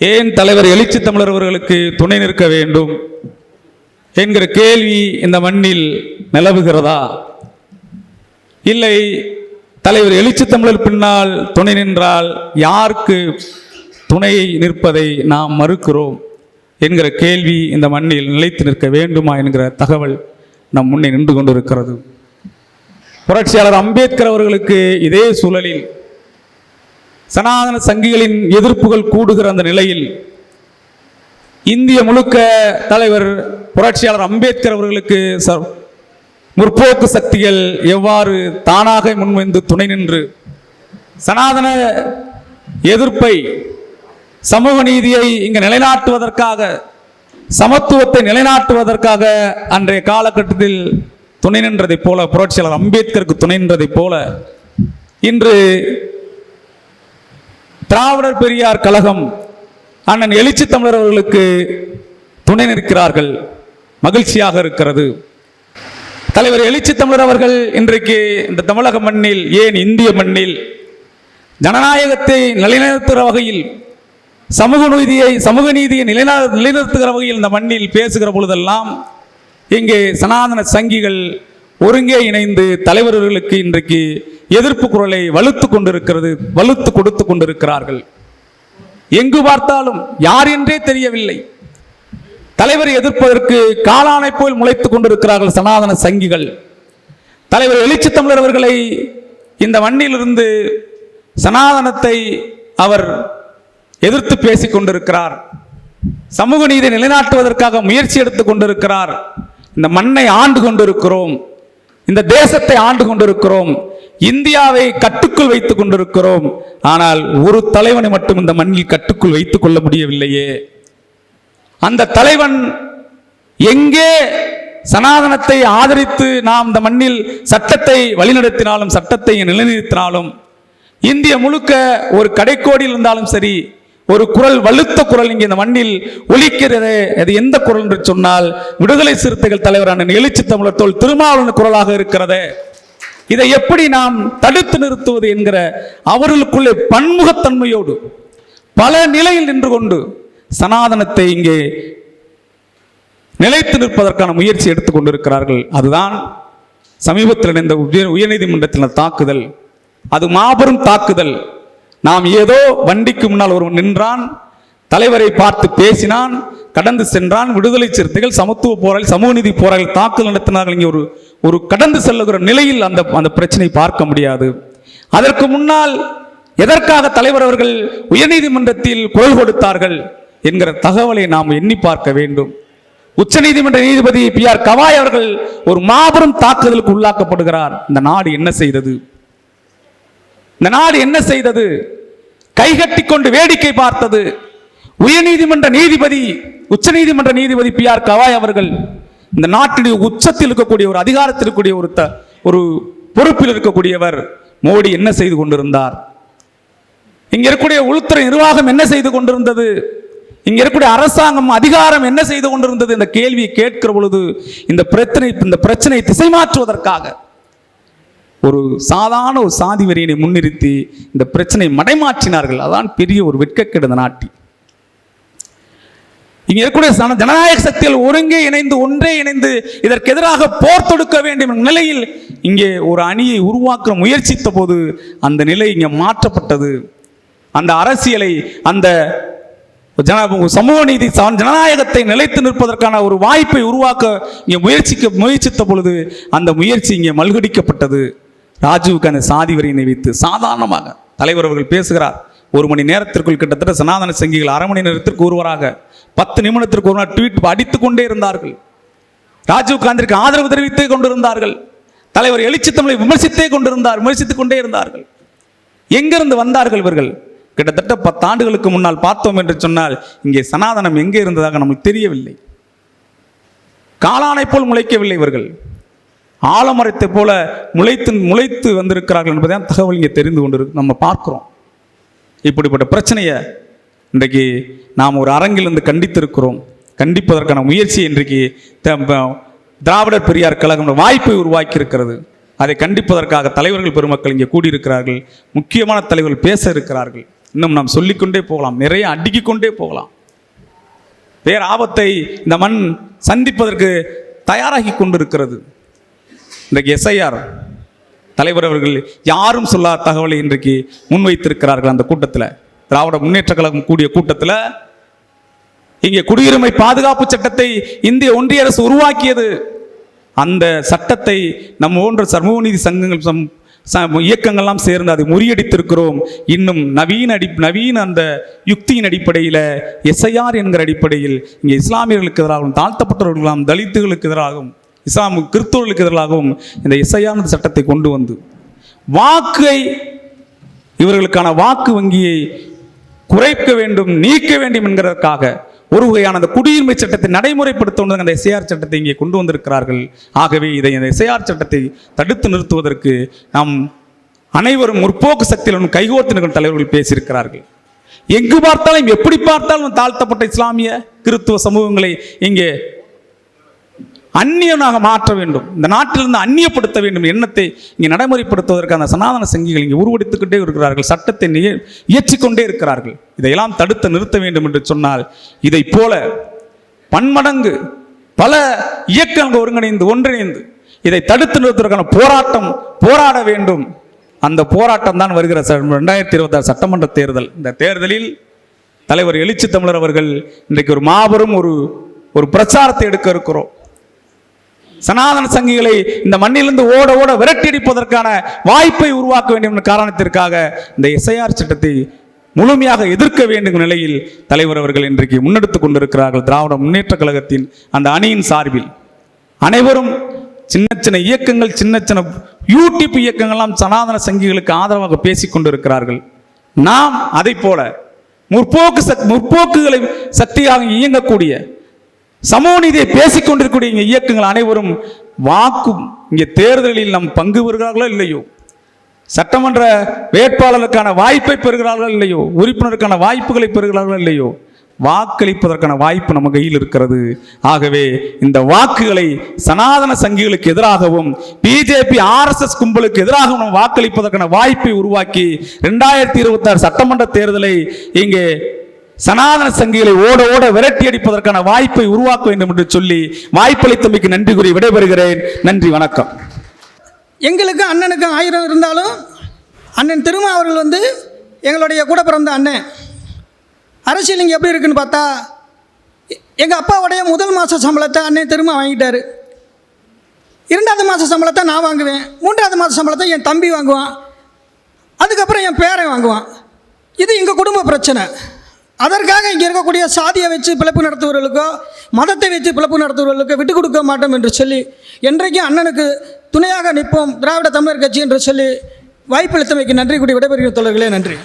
ஏன் தலைவர் எழுச்சி தமிழர் அவர்களுக்கு துணை நிற்க வேண்டும் என்கிற கேள்வி இந்த மண்ணில் நிலவுகிறதா? இல்லை தலைவர் எழுச்சி தமிழர் பின்னால் துணை நின்றால் யாருக்கு துணை நிற்பதை நாம் மறுக்கிறோம் என்கிற கேள்வி இந்த மண்ணில் நிலைத்து நிற்க வேண்டுமா என்கிற தகவல் நம் முன்னே நின்று கொண்டிருக்கிறது. புரட்சியாளர் அம்பேத்கர் அவர்களுக்கு இதே சூழலில் சனாதன சங்கிகளின் எதிர்ப்புகள் கூடுகிற அந்த நிலையில் இந்திய முழுக்க தலைவர் புரட்சியாளர் அம்பேத்கர் அவர்களுக்கு ச- முற்போக்கு சக்திகள் எவ்வாறு தானாக முன்வந்து துணை நின்று சனாதன எதிர்ப்பை சமூக நீதியை இங்கு நிலைநாட்டுவதற்காக சமத்துவத்தை நிலைநாட்டுவதற்காக அன்றைய காலகட்டத்தில் துணை நின்றதைப் போல புரட்சியாளர் அம்பேத்கருக்கு துணை நின்றதைப் போல இன்று திராவிடர் பெரியார் கழகம் அண்ணன் எழுச்சி தமிழர் அவர்களுக்கு துணை நிற்கிறார்கள். மகிழ்ச்சியாக இருக்கிறது. தலைவர் எழுச்சி தமிழர் அவர்கள் இன்றைக்கு இந்த தமிழக மண்ணில் ஏன் இந்திய மண்ணில் ஜனநாயகத்தை நிலைநிறுத்துகிற வகையில் சமூக நீதியை சமூக நீதியை நிலைநா நிலைநிறுத்துகிற வகையில் இந்த மண்ணில் பேசுகிற பொழுதெல்லாம் இங்கே சனாதன சங்கிகள் ஒருங்கே இணைந்து தலைவர்களுக்கு இன்றைக்கு எதிர்ப்பு குரலை வலுத்து கொண்டிருக்கிறது வலுத்து கொடுத்து கொண்டிருக்கிறார்கள். எங்கு பார்த்தாலும் யார் என்றே தெரியவில்லை. தலைவரை எதிர்ப்பதற்கு காலானை போல் முளைத்துக் கொண்டிருக்கிறார்கள் சனாதன சங்கிகள். தலைவர் எழுச்சி தமிழர் அவர்களை இந்த மண்ணிலிருந்து சனாதனத்தை அவர் எதிர்த்து பேசிக் கொண்டிருக்கிறார். சமூக நீதி நிலைநாட்டுவதற்காக முயற்சி எடுத்துக் கொண்டிருக்கிறார். இந்த மண்ணை ஆண்டு கொண்டிருக்கிறோம். இந்த தேசத்தை ஆண்டு கொண்டிருக்கிறோம். இந்தியாவை கட்டுக்குள் வைத்துக் கொண்டிருக்கிறோம். ஆனால் ஒரு தலைவனை மட்டும் இந்த மண்ணில் கட்டுக்குள் வைத்துக் கொள்ள முடியவில்லையே. அந்த தலைவன் எங்கே சனாதனத்தை ஆதரித்து நாம் இந்த மண்ணில் சட்டத்தை வழிநடத்தினாலும் சட்டத்தை நிலைநிறுத்தினாலும் இந்திய முழுக்க ஒரு கடைக்கோடியில் இருந்தாலும் சரி ஒரு குரல் வலுத்த குரல் இங்கே இந்த மண்ணில் ஒலிக்கிறது. அது எந்த குரல் என்று சொன்னால் விடுதலை சிறுத்தைகள் தலைவரான எழுச்சி தமிழர் தோல் திருமாவளவன் குரலாக இருக்கிறது. இதை எப்படி நாம் தடுத்து நிறுத்துவது என்கிற அவர்களுக்குள்ளே பன்முகத்தன்மையோடு பல நிலையில் நின்று கொண்டு சனாதனத்தை இங்கே நிலைத்து நிற்பதற்கான முயற்சி எடுத்துக் கொண்டிருக்கிறார்கள். அதுதான் சமீபத்தில் நடந்த உயர் உயர்நீதிமன்றத்தில் தாக்குதல். அது மாபெரும் தாக்குதல். நாம் ஏதோ வண்டிக்கு முன்னால் ஒருவன் நின்றான் தலைவரை பார்த்து பேசினான் கடந்து சென்றான் விடுதலை சிறுத்தைகள் சமத்துவ போராளி சமூக நீதி போராளிகள் தாக்குதல் நடத்தினார்கள் இங்கே ஒரு ஒரு கடந்து செல்லுகிற நிலையில் அந்த அந்த பிரச்சனை பார்க்க முடியாது. அதற்கு முன்னால் எதற்காக தலைவர் அவர்கள் உயர்நீதிமன்றத்தில் குரல் கொடுத்தார்கள் என்கிற தகவலை நாம் எண்ணி பார்க்க வேண்டும். உச்சநீதிமன்ற நீதிபதி பி ஆர் கவாய் அவர்கள் ஒரு மாபெரும் தாக்குதலுக்கு உள்ளாக்கப்படுகிறார். இந்த நாடு என்ன செய்தது? இந்த நாடு என்ன செய்தது? கைகட்டி கொண்டு வேடிக்கை பார்த்தது. உயர்நீதிமன்ற நீதிபதி உச்சநீதிமன்ற நீதிபதி பி ஆர் கவாய் அவர்கள் இந்த நாட்டினுடைய உச்சத்தில் இருக்கக்கூடிய ஒரு அதிகாரத்தில் இருக்கக்கூடிய ஒரு த- ஒரு பொறுப்பில் இருக்கக்கூடியவர் மோடி என்ன செய்து கொண்டிருந்தார்? இங்க இருக்கக்கூடிய உள்துறை நிர்வாகம் என்ன செய்து கொண்டிருந்தது? இங்க இருக்கக்கூடிய அரசாங்கம் அதிகாரம் என்ன செய்து கொண்டிருந்தது? இந்த கேள்வியை கேட்கிற பொழுது இந்த பிரச்சனை இந்த பிரச்சனையை திசை மாற்றுவதற்காக ஒரு சாதாரண ஒரு சாதி வரியினை முன்னிறுத்தி இந்த பிரச்சனை மடைமாற்றினார்கள். அதான் பெரிய ஒரு வெட்கக்கேடு நாட்டி. இங்கே இருக்கக்கூடிய ஜனநாயக சக்திகள் ஒருங்கே இணைந்து ஒன்றே இணைந்து இதற்கு எதிராக போர் தொடுக்க வேண்டும் நிலையில் இங்கே ஒரு அணியை உருவாக்க முயற்சித்த போது அந்த நிலை இங்கே மாற்றப்பட்டது. அந்த அரசியலை அந்த ஜன சமூக நீதி ஜனநாயகத்தை நிலைத்து நிற்பதற்கான ஒரு வாய்ப்பை உருவாக்க இங்கே முயற்சிக்க முயற்சித்த பொழுது அந்த முயற்சி இங்கே மல்கடிக்கப்பட்டது. ராஜீவுக்கு அந்த சாதி வரியினை வைத்து சாதாரணமாக தலைவர் அவர்கள் பேசுகிறார். ஒரு மணி நேரத்திற்குள் கிட்டத்தட்ட சனாதன சங்கிகள் அரை மணி நேரத்திற்கு ஒருவராக பத்து நிமிடத்திற்கு ஒரு நாள் ட்வீட் அடித்துக் கொண்டே இருந்தார்கள். ராஜீவ் காந்திற்கு ஆதரவு தெரிவித்தே கொண்டிருந்தார்கள். தலைவர் எழுச்சி தமிழை விமர்சித்தே கொண்டிருந்தார் விமர்சித்துக் கொண்டே இருந்தார்கள். எங்கிருந்து வந்தார்கள் இவர்கள்? கிட்டத்தட்ட பத்தாண்டுகளுக்கு முன்னால் பார்த்தோம் என்று சொன்னால் இங்கே சனாதனம் எங்கே இருந்ததாக நமக்கு தெரியவில்லை. காளானை போல் முளைக்கவில்லை இவர்கள். ஆலமரத்தை போல முளைத்து முளைத்து வந்திருக்கிறார்கள் என்பதை தகவல் இங்கே தெரிந்து கொண்டு நம்ம பார்க்குறோம். இப்படிப்பட்ட பிரச்சனையை இன்றைக்கு நாம் ஒரு அரங்கிலிருந்து கண்டித்திருக்கிறோம். கண்டிப்பதற்கான முயற்சி இன்றைக்கு த- திராவிடர் பெரியார் கழகம் வாய்ப்பை உருவாக்கி இருக்கிறது அதை கண்டிப்பதற்காக தலைவர்கள் பெருமக்கள் இங்கே கூடியிருக்கிறார்கள். முக்கியமான தலைவர்கள் பேச இருக்கிறார்கள். இன்னும் நாம் சொல்லிக்கொண்டே போகலாம். நிறைய அடுக்கிக் கொண்டே போகலாம். பேர் ஆபத்தை இந்த மண் சந்திப்பதற்கு தயாராகி கொண்டிருக்கிறது. இன்றைக்கு எஸ்ஐஆர் தலைவர் அவர்கள் யாரும் சொல்லாத தகவலை இன்றைக்கு முன்வைத்திருக்கிறார்கள் அந்த கூட்டத்தில். திராவிட முன்னேற்ற கழகம் கூடிய கூட்டத்தில். இங்கே குடியுரிமை பாதுகாப்பு சட்டத்தை இந்திய ஒன்றிய அரசு உருவாக்கியது. அந்த சட்டத்தை நம்ம போன்ற சமூக நீதி சங்கங்கள் சம் ச- இயக்கங்கள்லாம் சேர்ந்து அதை முறியடித்திருக்கிறோம். இன்னும் நவீன அடி நவீன அந்த யுக்தியின் அடிப்படையில் எஸ்ஐஆர் என்கிற அடிப்படையில் இங்கே இஸ்லாமியர்களுக்கு எதிராகவும் தாழ்த்தப்பட்டவர்களாகவும் தலித்துகளுக்கு எதிராகவும் இஸ்லாம் கிறிஸ்தவர்களுக்கு எதிராகவும் இந்த இசையான சட்டத்தை கொண்டு வந்து வாக்கை இவர்களுக்கான வாக்கு வங்கியை குறைக்க வேண்டும் நீக்க வேண்டும் என்கிறதற்காக ஒரு வகையான அந்த குடியுரிமை சட்டத்தை நடைமுறைப்படுத்த அந்த எஸ்ஐஆர் சட்டத்தை இங்கே கொண்டு வந்திருக்கிறார்கள். ஆகவே இதை இந்த எஸ்ஐஆர் சட்டத்தை தடுத்து நிறுத்துவதற்கு நாம் அனைவரும் முற்போக்கு சக்தியிலும் கைகோர்த்து நிற்கும் தலைவர்கள் பேசியிருக்கிறார்கள். எங்கு பார்த்தாலும் எப்படி பார்த்தாலும் தாழ்த்தப்பட்ட இஸ்லாமிய கிறித்துவ சமூகங்களை இங்கே அந்நியனாக மாற்ற வேண்டும். இந்த நாட்டிலிருந்து அந்நியப்படுத்த வேண்டும் எண்ணத்தை இங்கே நடைமுறைப்படுத்துவதற்கான சனாதன சங்கிகள் இங்கே உருவெடுத்துக்கிட்டே இருக்கிறார்கள். சட்டத்தை நிய- இயற்றிக்கொண்டே இருக்கிறார்கள். இதையெல்லாம் தடுத்து நிறுத்த வேண்டும் என்று சொன்னால் இதை போல பன்மடங்கு பல இயக்கங்கள் ஒருங்கிணைந்து ஒன்றிணைந்து இதை தடுத்து நிறுத்துவதற்கான போராட்டம் போராட வேண்டும். அந்த போராட்டம் தான் வருகிற ரெண்டாயிரத்தி இருபத்தாறு சட்டமன்ற தேர்தல். இந்த தேர்தலில் தலைவர் எழுச்சி தமிழர் அவர்கள் இன்றைக்கு ஒரு மாபெரும் ஒரு ஒரு பிரச்சாரத்தை எடுக்க இருக்கிறோம். சனாதன சங்கிகளை இந்த மண்ணிலிருந்து ஓட ஓட விரட்டியடிப்பதற்கான வாய்ப்பை உருவாக்க வேண்டும் என்ற காரணத்திற்காக இந்த எஸ்ஐஆர் சட்டத்தை முழுமையாக எதிர்க்க வேண்டும் நிலையில் தலைவர் அவர்கள் இன்றைக்கு முன்னெடுத்துக் கொண்டிருக்கிறார்கள். திராவிட முன்னேற்ற கழகத்தின் அந்த அணியின் சார்பில். அனைவரும் சின்ன சின்ன இயக்கங்கள் சின்ன சின்ன யூடியூப் இயக்கங்கள்லாம் சனாதன சங்கிகளுக்கு ஆதரவாக பேசிக் கொண்டிருக்கிறார்கள். நாம் அதை போல முற்போக்கு சக் முற்போக்குகளை சக்தியாக இயங்கக்கூடிய சமூக நீதியை பேசிக் கொண்டிருக்கக்கூடிய இங்கே இயக்கங்கள் அனைவரும் வாக்கும் இங்கே தேர்தலில் நம் பங்கு பெறுகிறார்களோ இல்லையோ? சட்டமன்ற வேட்பாளருக்கான வாய்ப்பை பெறுகிறார்களோ இல்லையோ? உறுப்பினருக்கான வாய்ப்புகளை பெறுகிறார்களோ இல்லையோ? வாக்களிப்பதற்கான வாய்ப்பு நம்ம கையில் இருக்கிறது. ஆகவே இந்த வாக்குகளை சனாதன சங்கிகளுக்கு எதிராகவும் பிஜேபி ஆர்எஸ்எஸ் கும்பலுக்கு எதிராகவும் நம்ம வாக்களிப்பதற்கான வாய்ப்பை உருவாக்கி ரெண்டாயிரத்தி இருபத்தாறு சட்டமன்ற தேர்தலை இங்கே சனாதன சங்கிகளை ஓட ஓட விரட்டி அடிப்பதற்கான வாய்ப்பை உருவாக்க வேண்டும் என்று சொல்லி வாய்ப்பளித்தமைக்கு நன்றி கூறி விடைபெறுகிறேன். நன்றி வணக்கம். எங்களுக்கு அண்ணனுக்கு ஆயிரம் இருந்தாலும் அண்ணன் திருமா அவர்கள் வந்து எங்களுடைய கூட பிறந்த அண்ணன். அரசியல் இங்கே எப்படி இருக்குன்னு பார்த்தா எங்கள் அப்பாவுடைய முதல் மாத சம்பளத்தை அண்ணன் திரும்ப வாங்கிட்டார். இரண்டாவது மாத சம்பளத்தை நான் வாங்குவேன். மூன்றாவது மாத சம்பளத்தை என் தம்பி வாங்குவான். அதுக்கப்புறம் என் பேரன் வாங்குவான். இது எங்கள் குடும்ப பிரச்சனை. அதற்காக இங்கே இருக்கக்கூடிய சாதியை வச்சு பிழப்பு நடத்துபவர்களுக்கோ மதத்தை வச்சு பிழப்பு நடத்துபவர்களுக்கோ விட்டு கொடுக்க மாட்டோம் என்று சொல்லி என்றைக்கும் அண்ணனுக்கு துணையாக நிற்போம் திராவிட தமிழர் கட்சி என்று சொல்லி வாய்ப்பளித்தமைக்கு நன்றி கூடி விடைபெறுகிற தோழர்களே நன்றி.